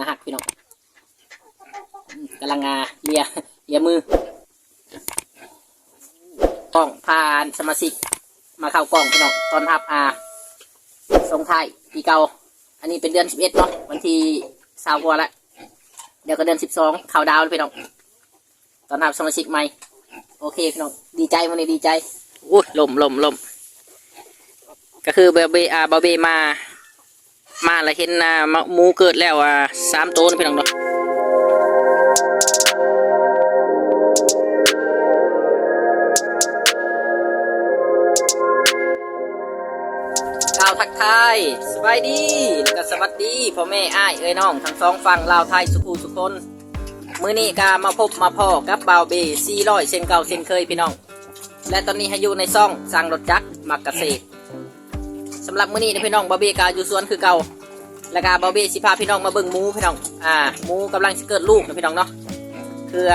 นะฮักพี่น้องกำลังงาเลียเลียมือต้องพานสมาชิกมาเข้ากล่องพี่น้องตอนทับอาส่งท้ายปีเก่าอันนี้เป็นเดือนสิบเอ็ดเนาะวันที่สาวกว่าแล้วเดี๋ยวก็เดือนสิบสองข่าวดาวเลยพี่น้องตอนทับสมาชิกใหม่โอเคพี่น้องดีใจวันนี้ดีใจอุ้ยลมลมลมก็คือเบเบอาเบเบมา มาแล้วเห็นอ่ามะหมูเกิดแล้วอ่าสามตัวนะพี่น้องเนาะกล่าวทักทายสบายดีแล้วก็สวัสดีพ่อแม่อ้ายเอ้ยน้องทั้งสองฝั่งลาวไทยสุขุสุคนมื้อนี้ก็มาพบมาพ่อกับบาวเบซี่ร้อยเช่นเก่าเช่นเคยพี่น้อง และตอนนี้ให้อยู่ในซ่องสั่งรถจักรมักเกษตร สำหรับมื้อนี้นะพี่น้องบาเบกาอยู่สวนคือเก่าแล้วก็บาเบสิพาพี่น้องมาเบิ่งหมูพี่น้องอ่าหมูกำลังสิเกิดลูกนะพี่น้องเนาะคือ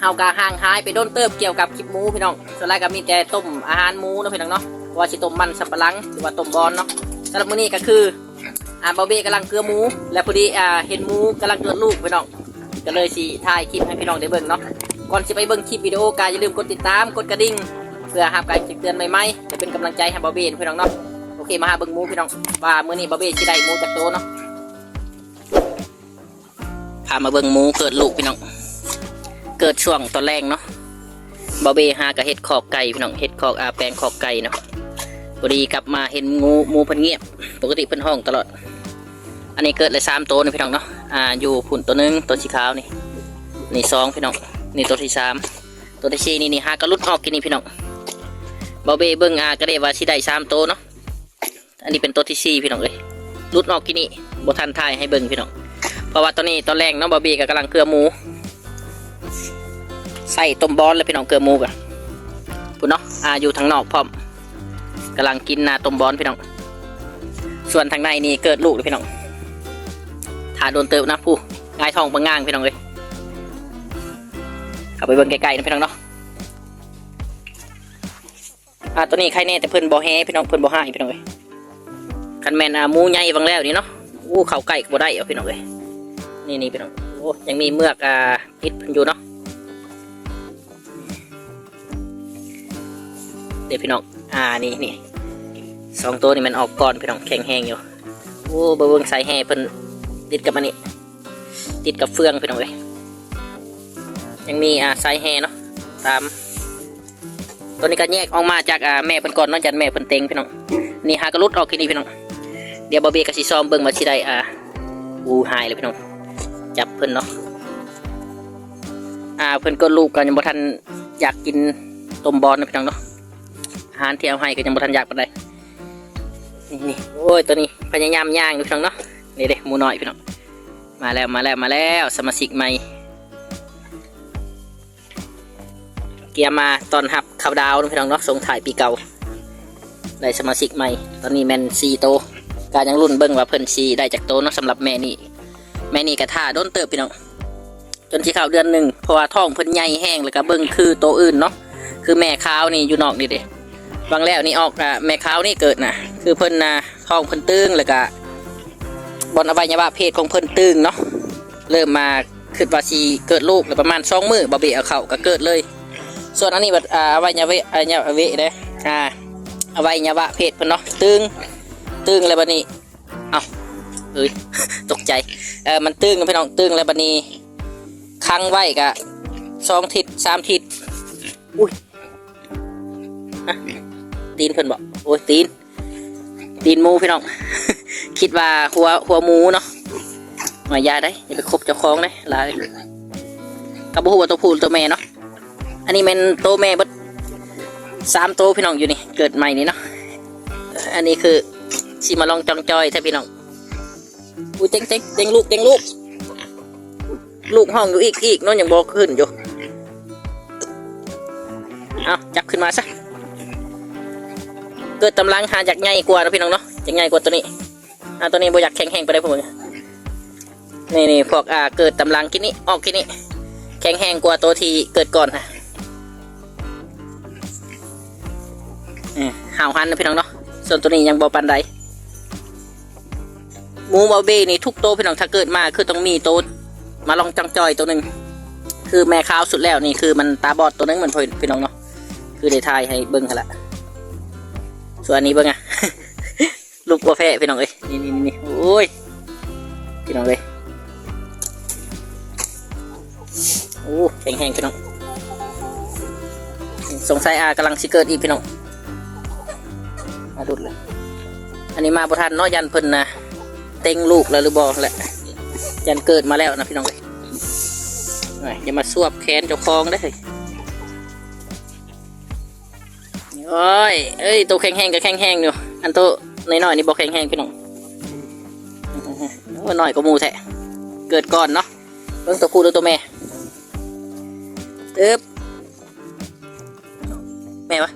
เฮากาห่างหายไปโดนเติบเกี่ยวกับคลิปหมูพี่น้องส่วนแรกก็มีแต่ต้มอาหารหมูนะพี่น้องเนาะว่าสิต้มมันสับปะหลังหรือว่าต้มบอลเนาะสำหรับมื้อนี้ก็คืออ่าบาเบกำลังเกลือหมู และพอดีอ่าเห็นหมูกำลังเกิดลูกพี่น้องก็เลยสิถ่ายคลิปให้พี่น้องได้เบิ่งเนาะก่อนจะไปเบิ่งคลิปวิดีโอก็อย่าลืมกดติดตามกดกระดิ่ง พื่อหาการแจ้งเตือนใหม่ๆจะเป็นกำลังใจให้บาวเบพี่น้องเนาะโอเคมาหาเบิ่งมูพี่น้องว่ามื้อนี้บาวเบสิได้มูจากโตเนาะพามาเบิ่งมูเกิดลูกพี่น้องเกิดช่วงตอนแรกเนาะบาวเบหากะเห็ดขอกไก่พี่น้องเห็ดขอกอาแปลงขอกไก่เนาะพอดีกลับมาเห็นงูมูเพิ่นเงียบ ปกติเพิ่นห้องตลอด อันนี้เกิดเลยสามตัวนะพี่น้องเนาะอ่าอยู่ผุ่นตัวหนึงตัวสีขาวนี่นี่สองพี่น้องนี่ตัวที่สามตัวที่สี่นี่นี่หากระลุดออกกินนี่พี่น้อง บาเบเบิ้งอากระเดว่าสิได้สามโตเนาะอันนี้เป็นโตที่สี่พี่น้องเลยลุดออกกินนี่บทันทายให้เบิ้งพี่น้องเพราะว่าตอนนี้ตอนแรกน้องบาเบก็กำลังเกลือหมู ใส่ต้มบอลเลยพี่น้องเกลือหมูกันพูดเนาะอาอยู่ทางนอกพร้อมกำลังกินนาต้มบอลพี่น้อง ส่วนทางในนี่เกิดลูกเลยพี่น้องถ้าโดนเติบนะผู้ง่ายทองบางง่างพี่น้องเลยเข้าไปเบิ่งไกลๆนะพี่น้องเนาะ อ่าตัวนี้ใครแน่แต่เพิ่นบ่แฮพี่น้องเพิ่นบ่ให้พี่น้องเอ้ยคันแม่นอ่าหมูใหญ่บางแล้วนี่เนาะอู้เข้าใกล้ก็บ่ได้เอาพี่น้องเอ้ยนี่นี่พี่น้องโอ้ยังมีเมือกอ่าติดเพิ่นอยู่เนาะเดี๋ยวพี่น้องอ่านี่นี่สองตัวนี่มันออกก่อนพี่น้องแข็งแห้งอยู่โอ้บ่เบิ่งใส่แห่เพิ่นติดกับอันนี้ติดกับเฟืองพี่น้องเอ้ยยังมีอ่าไซแฮเนาะตาม ตัวนี้ก็แยกออกมาจากอ่าแม่เพิ่นก่อนนอกจากแม่เพิ่นเต็งพี่น้องนี่หากระลุดออกทีนี้พี่น้องเดี๋ยวบอเบกับซีซอมเบิ่งมาสิได้อ่าอูหายเลยพี่น้องจับเพิ่นเนาะอ่าเพิ่นก็ลูกกันยังบ่ทันอยากกินต้มบอลนะพี่น้องเนาะอาหารที่เอาให้ก็ยังบ่ทันอยากปานใดนี่นี่โอ้ยตัวนี้พยายามย่างอยู่พี่น้องเนาะนี่เด้หมูน้อยพี่น้องมาแล้วมาแล้วมาแล้วสมาชิกใหม่ เกียร์มาตอนหับเขาวดาวน์พี่น้องเนาะส่งถ่ายปีเก่าได้สมาชิกใหม่ ตอนนี้แมนซีโตการยังรุ่นเบิ้งว่าเพิ่นซีได้จากโตเนาะสำหรับแม่นี่แม่นี่กระท่าโดนเติบพี่น้องจนที่เข้าเดือนหนึ่งเพราะว่าท้องเพิ่นใหญ่แห้งแล้วก็เบิ้งคือโตอื่นเนาะคือแม่ข้าวนี่อยู่นอกนี่เด้บางแล้วนี่ออกอะแม่ขาวนี่เกิดนะคือเพิ่นนะท้องเพิ่นตึงแล้วก็บนอวัยวะเพศของเพิ่นตึงเนาะเริ่มมาคือว่าซีเกิดลูกแล้วประมาณสองมือบาเบเอาเข้าก็เกิดเลย ส่วนอันนี้บัดอ่าอวัยวะอวัยวะเวเด้อ่าอวัยวะเพศเพิ่นเนาะตึงตึงแล้วบัดนี้เอ้าเอ้ยตกใจเออมันตึงพี่น้องตึงแล้วบัดนี้ค้างไว้กะสองทิศสามทิศอุ้ยตีนเพิ่นบอกโอ้ยตีน ตีนมูพี่น้อง คิดว่าหัวหัวมูเนาะมายาได้อย่าไปคบเจ้าของเลยลายกระบอกว่าตัวผู้ตัวแม่เนาะ อันนี้เป็นโตแม่เบดสามโตพี่น้องอยู่นี่ เกิดใหม่นี่เนาะ อันนี้คือชิมาลองจองจอยใช่พี่น้อง อุ้ยเต็งเต็งเต็งลูกเต็งลูก ลูกห้องอยู่อีกอีกน้องยังบอกขึ้นอยู่ เอาจับขึ้นมาซะ เกิดตำลังหาจากใหญ่กว่านะพี่น้องเนาะจากใหญ่กว่าตัวนี้อ่าตัวนี้บอยากแข็งแห้งไปได้พวกมึงนี่นี่พวกอ่าเกิดตำลังกินนี้ออกกินนี้แข็งแห้งกว่าตัวที่เกิดก่อนนะ ห่าวหันนะพี่น้องเนาะส่วนตัวนี้ยังบอปันใดหมูบาเบ้นี่ทุกโตวพี่น้องถ้าเกิดมาคือต้องมีโตวมาลองจังจอยตัวหนึ่งคือแม่ขาวสุดแล้วนี่คือมันตาบอดตัวหนึงเหมือนพี่น้องเนาะคือได้ทายให้เบิ้งกันละส่วนอันนี้เบิ้งอะลูกกัวแพะพี่น้องเอ้ยนี่นี่นี่โอ้ยพี่น้องเลยโอ้แข็งแห้งพี่น้องสงสัยอากำลังสิเกิดอีกพี่น้อง มาดุดเลย อันนี้มาประทานเนาะยันเพิ่นนะเต็งลูกแล้วหรือบอแหละยันเกิดมาแล้วนะพี่น้องเลยหน่อย่ามาสวบแขนเจ้าของได้โอ้ยเอ้ยตัวแข็งแห้งกับแข็งแห้งอยู่อันโตน้อยๆนี่บอกแข็งแห้งพี่น้องว่าน้อยก็มูแท้เกิดก่อนเนาะเบิ่งตัวผู้หรือตัวแม่เอ๊บแม่วะ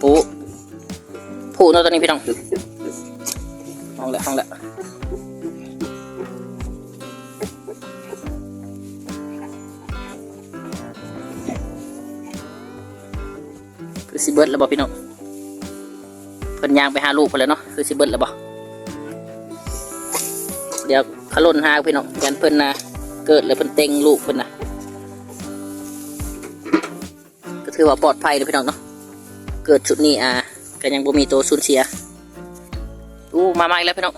ปู ผู้เนาะตัวนี้พี่น้องห้องละห้องละคือสิเบิร์ดแล้วบอพี่น้องเพิ่นยางไปหาลูกไปแล้วเนาะคือสิเบิร์ดแล้วบอเดี๋ยวขลุ่นหาพี่น้องยันเพิ่นนะเกิดเลยเพิ่นเต็งลูกเพิ่นนะก็ถือว่าปลอดภัยเลยพี่น้องเนาะเกิดชุดนี้อ่า ก็ยังบ่มีตัวสูญเสียอู้มาใหม่แล้วพี่น้อง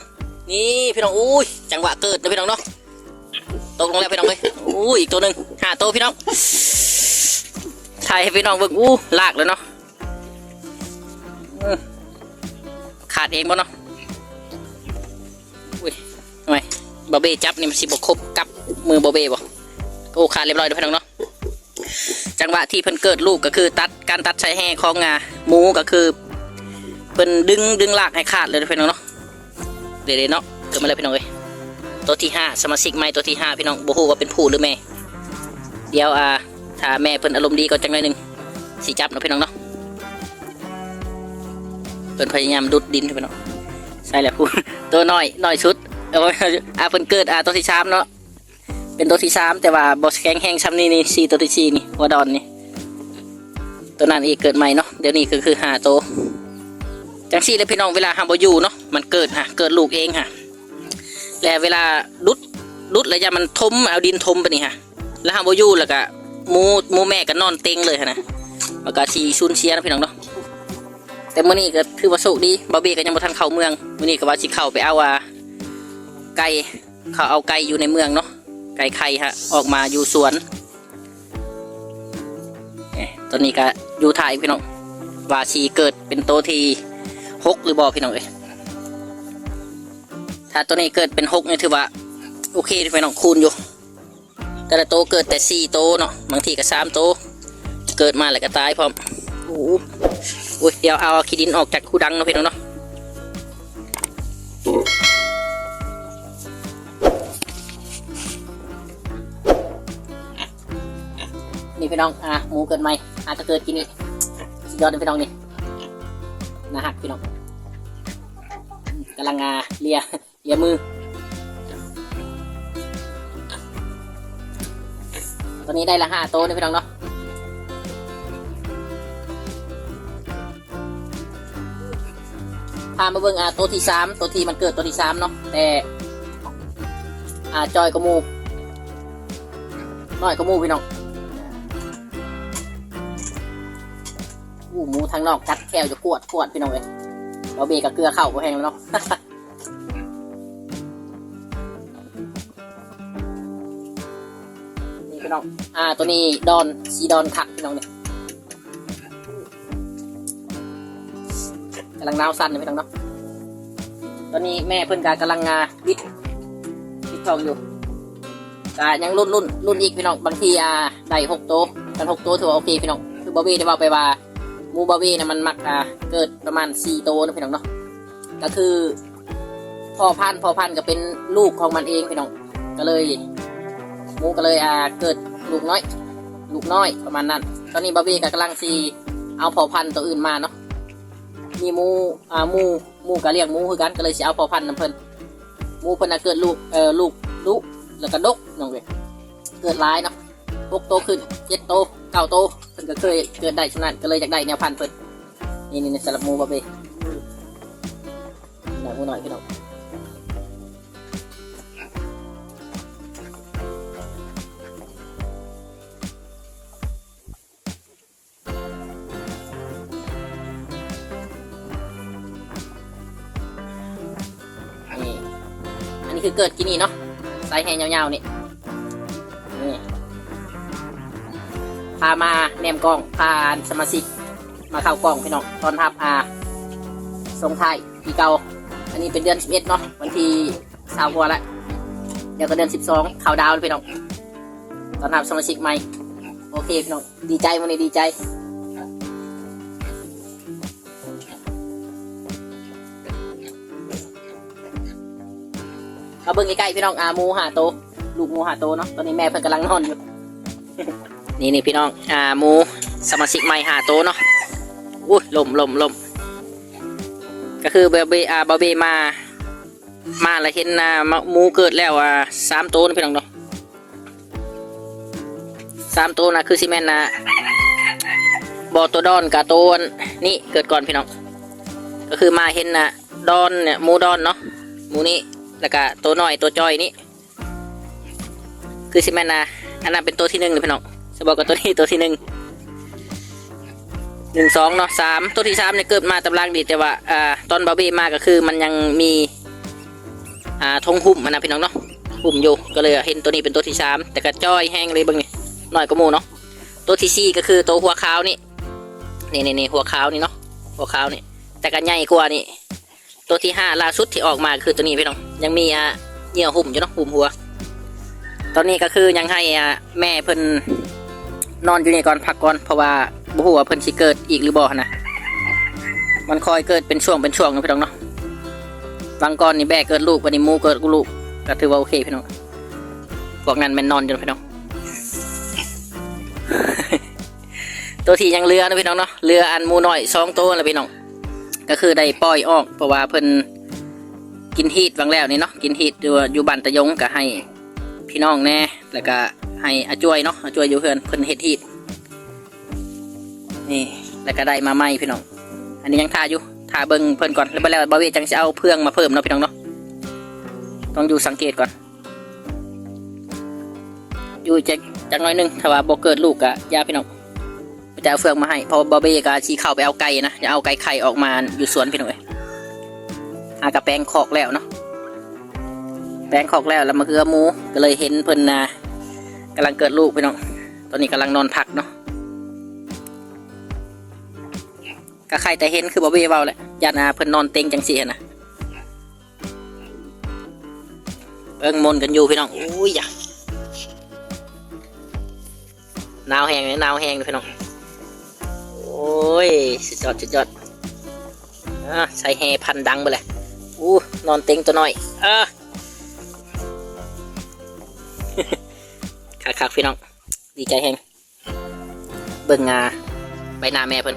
นี่พี่น้องอุ้ยจังหวะเกิดนะพี่น้องเนาะตกลงแล้วพี่น้องเลยอู้อีกตัวหนึ่งหาตัวพี่น้องถ่ายให้พี่น้องเบิ่งอู้ลากเลยเนาะขาดเองบ่เนาะอุ้ยทำไมบาเบ้จับนี่มันสิบครบกับมือบาเบ้บ่โอ้ขาดเรียบร้อยแล้วพี่น้องเนาะจังหวะที่เพิ่นเกิดลูกก็คือตัดการตัดใช้แห่ของงาหมูก็คือ เพิ่นดึงดึงลากให้ขาดเลยนะพี่น้องเนาะเดี๋ยวเนาะเกิดมาเลยพี่น้องเอ้ยตัวที่ห้าสมาชิกใหม่ตัวที่ห้าพี่น้องบ่ฮู้ว่าเป็นผู้หรือแม่ เดี๋ยวอ่าถ้าแม่เพิ่นอารมณ์ดีก็จังหน่อยหนึงสิจับเนาะพี่น้องเนาะเพิ่นพยายามดุดดินพี่น้องใช่แล้วผู้ตัวน้อยน้อยชุดเอาอ่าเพิ่นเกิดอ่าตัวที่สามเนาะเป็นตัวที่สามแต่ว่าบ่แข็งแห้งซ้ำนี่นี่สี่ตัวที่สี่นี่หัวดอนนี่ตัวนั้นอีกเกิดใหม่เนาะเดี๋ยวนี้ก็คือห้าตัว จังซี่เลยพี่น้องเวลาฮัมบอยู่เนาะมันเกิดฮะเกิดลูกเองฮะแล้วเวลาดุดดุดแล้วยามันทมเอาดินทมไปนี่ฮะแล้วฮัมบอยู่แล้วก็มูมูแม่ก็นอนเต็งเลยฮะนะมันก็ชีชุนเชียนะพี่น้องเนาะแต่มื้อนี้ก็คือว่าโชคดีบาเบ้ก็ยังบ่ทันเข้าเมืองมื้อนี้ก็ว่าสิเข้าไปเอาว่าไก่เขาเอาไก่อยู่ในเมืองเนาะไก่ไข่ฮะออกมาอยู่สวนเอ๊ะตอนนี้ก็อยู่ถ่ายพี่น้องว่าชีเกิดเป็นโตที หกหรือบอพี่น้องเอ้ยถ้าตัวนี้เกิดเป็นหกเนี่ยถือว่าโอเคพี่น้องคูณอยู่ แต่ละโตเกิดแต่สี่โตเนาะบางทีก็สามโต เกิดมาแล้วก็ตายพร้อมโอ้โหอุ้ยเดี๋ยวเอาขี้ดินออกจากคูดังเนาะพี่น้องเนาะนี่พี่น้องอะหมูเกิดใหม่อาจจะเกิดกินนี่สุดยอดเลยพี่น้องนี่ นะฮักพี่น้องกำลังงาเลียเลียมือ ตอนนี้ได้ละห้าโต๊ะนี่พี่น้องเนาะพามาเบิ่งอ่าโตที่สามโตที่มันเกิดโตที่สามเนาะแต่อ่าจอยกมูน้อยกมูพี่น้อง หมูทางนอกกัดแควจะกวดกวดพี่น้องเลยเราเบรกกับเกลือเข้าก็แห้งแล้วเนาะนี่พี่น้องอ่าตัวนี้ดอนซีดอนคักพี่น้องเนี่ยกำลังนาวสั้นนะพี่น้องเนาะตอนนี้แม่เพิ่นกากำลังงาวิทวิททองอยู่กายังรุ่นรุ่นรุ่นอีกพี่น้องบางทีอ่าได้หกโตะกันหกโตะถือว่าโอเคพี่น้องคือบอบบี้ได้บอกไปว่า มูบาเว่นะมันมักอ่าเกิดประมาณสี่โตนะพี่น้องเนาะก็คือพ่อพันธุ์พ่อพันธุ์ก็เป็นลูกของมันเองพี่น้องก็เลยมูก็เลยอ่าเกิดลูกน้อย ลูกน้อยประมาณนั้น ตอนนี้บาเวก็กำลังซีเอาพ่อพันธุ์ตัวอื่นมาเนาะมีมูอ่ามูมูก็เลี้ยงมูคือกันก็เลยสิเอาพ่อพันธุ์น้ำเพิ่นมูเพิ่นน่ะเกิดลูกเอ่อลูกลูกแล้วก็ดกน้องเว้ยเกิดหลายเนาะหกโตขึ้นเจ็ดโต เก่าโตเพิ่นก็เคยเกิดได้ฉนั้นก็เลยอยากได้แนวพันธุ์เปิดนี่นี่สลับมูบ่เบหน่อยมูหน่อยพี่น้องนี่อันนี้คือเกิดกินนี่เนาะไซส์แห้งยาวๆนี่ พามาแนมกล้องพาสมาชิกมาเข้ากล้องพี่น้องตอนทับอาส่งท้ายปีเก่าอันนี้เป็นเดือน11เนาะวันที่สาวหัวละเดี๋ยวก็เดือน12เข้าดาวเลยพี่น้องตอนทับสมาชิกใหม่โอเคพี่น้องดีใจวันนี้ดีใจมาเบิ่งใกล้ๆพี่น้องอาหมูหาโต ลูกหมูหาโตเนาะตอนนี้แม่เพิ่นกำลังนอนอยู่ นี่นี่พี่น้อง อ่าหมูสมาชิกใหม่หาโตเนาะอุ้ยลมลมลมก็คือเบเบอาบาเบมา มาแล้วเห็นอ่าหมูเกิดแล้วอ่าสามโตนะพี่น้องเนาะสามโตนะคือซีเมนนะบอตัวดอนกับตัวนี่เกิดก่อนพี่น้อง ก็คือมาเห็นนะดอนเนี่ยหมูดอนเนาะหมูนี้แล้วก็ตัวน้อยตัวจอยนี่คือสิแม่นนะอันนั้นเป็นตัวที่หนึ่งเลยพี่น้อง จะบอกกับตัวนี้ตัวที่หนึ่งหนึ่งสองเนาะสามตัวที่สามเนี่ยเกิดมาตำรางดีแต่ว่าอ่าตอนบาร์บี้มาก็คือมันยังมีอ่าธงหุ่มมันนะพี่น้องเนาะหุ่มอยู่ก็เลยเห็นตัวนี้เป็นตัวที่สามแต่ก็จอยแห้งเลยบางนี่น้อยก็มูเนาะตัวที่สี่ก็คือตัวหัวขาวนี่นี่นี่นี่หัวขาวนี่เนาะหัวขาวนี่แต่ก็ใหญ่กว่านี่ตัวที่ห้าล่าสุดที่ออกมาคือตัวนี้พี่น้องยังมีอะเหยื่อหุ่มอยู่เนาะหุ่มหัว ตอนนี้ก็คือยังให้อะแม่เพิ่น นอนอยู่นี่ก่อนพักก่อนเพราะว่าบ่ฮู้ว่าเพิ่นสิเกิดอีกหรือบ่นะมันคอยเกิดเป็นช่วงเป็นช่วงนะพี่น้องเนาะบางก่อนนี่แบกเกิดลูกวันนี้มูเกิดลูกก็ถือว่าโอเคพี่น้องพวกนั้นแม่นนอนอยู่พี่น้อง ตัวที่ยังเรือนะพี่น้องเนาะเรืออันมูน้อยสองตัวนะพี่น้อง ก็คือได้ปล่อยออกเพราะว่าเพิ่นกินฮีทวังแล้วนี่เนาะกินฮีทอยู่อยู่บ้านตะยงก็ให้พี่น้องแน่แล้วก็ ให้อาจวยเนาะอาจวยอยู่เพื่อนเพิ่นเฮ็ดฮีทนี่แล้วก็ได้มาใหม่พี่น้อง อันนี้ยังทาอยู่ทาเบิ่งเพิ่นก่อนแล้วไปแล้วบ่าเวจังสิเอาเพื่องมาเพิ่มเนาะพี่น้องเนาะต้องอยู่สังเกตก่อน อยู่จักจักน้อยหนึงถ้าว่าบ่เกิดลูกก็ยาพี่น้องจะเอาเฟืองมาให้เพอบอเบก็ชี้เข้าไปเอาไก่นะจะเอาไก่ไข่ออกมาอยู่สวนพี่หน่อยหากระแปลงคอกแล้วเนาะแปลงคอกแล้วแล้วมาคือหมูก็เลยเห็นเพิ่นนะ กำลังเกิดลูกพี่น้อง ตอนนี้กำลังนอนพักเนาะก็ใครแต่เห็นคือบอเบ้เบาแหละญานาเพิ่นนอนเต็งจังสีนะเบิ่งมนกันอยู่พี่น้องอุ้ยอย่าหนาวแห้งเลยหนาวแห้งเลยพี่น้อง โอ้ยสุดยอดสุดยอดอะใส่แฮพันดังไปเลยอู้นอนเต็งตัวน้อยเออ คักคักๆพี่น้อง ดีใจแฮงเบิ่งงาใบหน้าแม่เพิ่น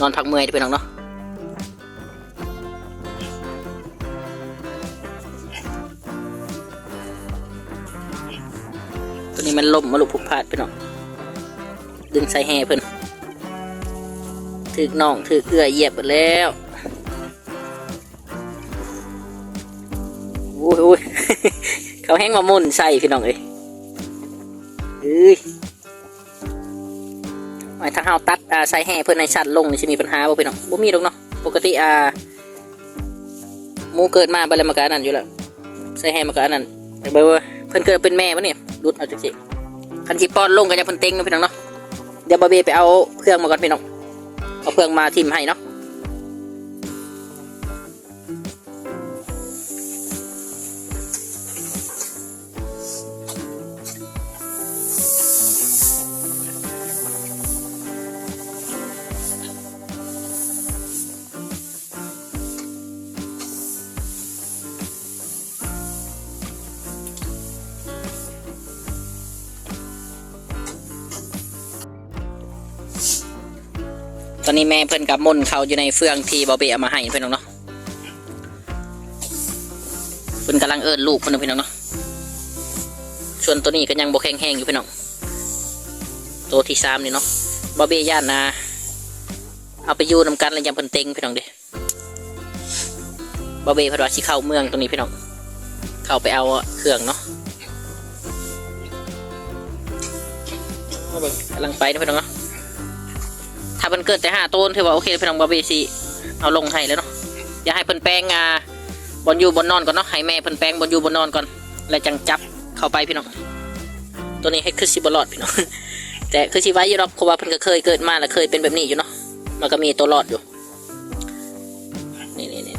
นอนพักเมื่อยพี่น้องเนาะตัวนี้มันล่มมาลุกพุกพาดพี่น้องดึงใส่แห่เพิ่นถึกน่องถึกเอื้อเหยียบไปแล้วโอ้ยโอ้ยเขาแห้งมามุ่นใส่พี่น้องเอ้ย อ้ยไอ้ถ้าเฮาตัดอ่าใส่แห่เพิ่นในชัดลงนี่สิมีปัญหาบ่พี่น้องบ่มีหรอกเนาะปกติอ่าหมูเกิดมาบ่แล้วมันก็อันนั้นอยู่แล้วใส่แห่มันก็อันนั้นเบ่เพิ่นเกิดเป็นแม่บ่เนี่ยรุดเอาจังซี่คันสิป้อนลงก็จะเพิ่นเต็งเนาะพี่น้องเนาะเดี๋ยวบาเบไปเอาเครื่องมาก่อนพี่น้องเอาเครื่องมาทิมให้เนาะ อนนี้แม่เพิ่นกับมนเขาอยู่ในเฟืองที่บาเบเอามาให้เพื่อนน้องเนาะเพิ่นกำลังเอิญลูกเพื่อนพี่น้องเนาะส่วนตัวนี้ก็ยังบกแข็งแห้งอยู่เพี่นน้องตัวที่สามนี่เนาะบาเบย่านนะเอาไปอยู่นำกันแล้วยังเพิ่นเต็งเพี่นน้องเด้บาเบเพนว่าสิเข้าเมืองตรงนี้พี่น้องเข้าไปเอาเครื่องเนาะเอาเบิ่งกำลังไปนะพี่น้องเนาะ เพิ่นเกิดแต่ห้าต้นถือว่าโอเคพี่น้องบาเบซีเอาลงให้แล้วเนาะอย่าให้เพิ่นแปลงอ่าบอลอยู่บนนอนก่อนเนาะให้แม่เพิ่นแปลงบอลอยู่บนนอนก่อนแล้วจังจับเข้าไปพี่น้องตัวนี้ให้คือสิบรอดพี่น้องแต่คือสิไว้ยู่รอกเพราะว่าเพิ่นก็เคยเกิดมาแล้วเคยเป็นแบบนี้อยู่เนาะมันก็มีตัวรอดอยู่นี่นี่นี่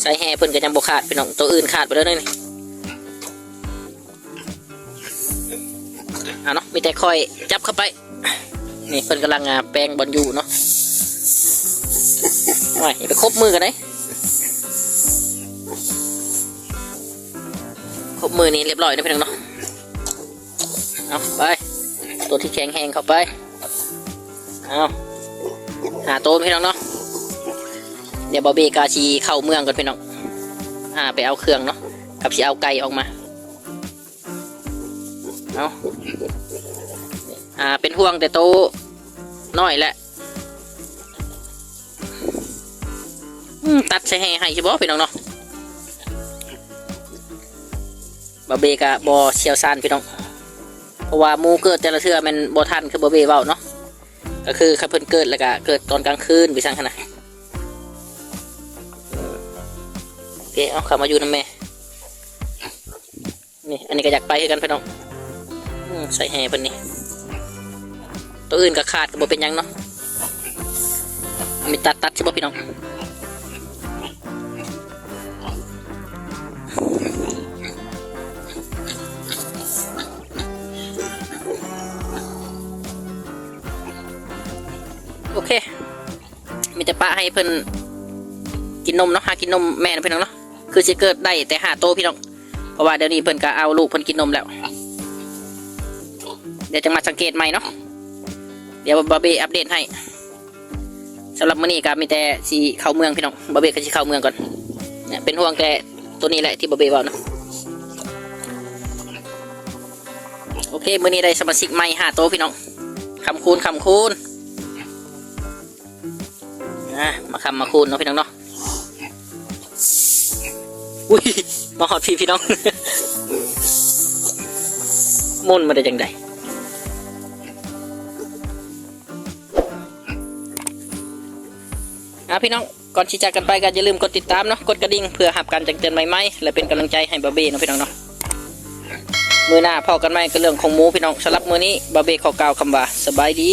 ใส่แห่เพิ่นก็ยังบ่ขาดพี่น้องตัวอื่นขาดไปแล้วนี่อะเนาะมีแต่คอยจับเข้าไป นี่เพิ่นกำลังอ่าแปลงบอลอยู่เนาะว้ายอย่ไปคบมือกันเลยคบมือนี่เรียบร้อยนะพี่น้องเนาะ เอาไป ตัวที่แข็งแหงเข้าไป เอาหาโต้พี่น้องเนาะ เดี๋ยวบอเบกาชีเข้าเมืองก่อนพี่น้อง อ่าไปเอาเครื่องเนาะ กับชีเอาไก่ออกมา เอา อ่าเป็นห่วงแต่โตน้อยแหละตัดใช้ให้ให้ใช่บ่พี่น้องเนาะบาเบกะบอเชียวซานพี่น้องเพราะว่ามูเกิดแต่ละเทือมันบ่ทันคือบาเบเว้าเนาะก็คือคับเพิ่นเกิดแล้วก็เกิดตอนกลางคืนไปสั่งขนาดโอเคเอาข้ามาอยู่นะแม่นี่อันนี้ก็อยากไปคือกันพี่น้องใส่แห่เพิ่นนี่ ตัวอื่นก็ขาดก็บ่เป็นยังเนาะมีตัดตัดใช่บ่พี่น้องโอเค มีแต่ปะให้เพิ่นกินนมเนาะหากินนมแม่นะพี่น้องเนาะ คือสิเกิดได้แต่หาโตพี่น้อง เพราะว่าเดี๋ยวนี้เพิ่นก็เอาลูกเพิ่นกินนมแล้ว เดี๋ยวจะมาสังเกตใหม่เนาะ ดี๋ยวบาเบอัปเดตให้สำหรับมื้อนี้ก็มีแต่สีเข้าเมืองพี่น้องบาเบก็สิเข้าเมืองก่อนเนี่ยเป็นห่วงแต่ตัวนี้แหละที่บาเบว่านะโอเคมื้อนี้ได้สมาชิกใหม่ห้าโตวพี่น้องคำคูณคำคูณนะมาคำมาคูณเนาะพี่น้องเนาะอุ้ยมาหอดพี่พี่น้องมุ่นมาได้จังได อะพี่น้องก่อนที่จากกันไปก็อย่าลืมกดติดตามเนาะกดกระดิ่งเพื่อหับการแจ้งเตือนใหม่ๆและเป็นกำลังใจให้บาเบ้เนาะพี่น้องเนาะมือหน้าพอกันไหมก็เรื่องของหมูพี่น้องสำหรับมือนี้บาเบ้ขอกล่าวคำว่าสบายดี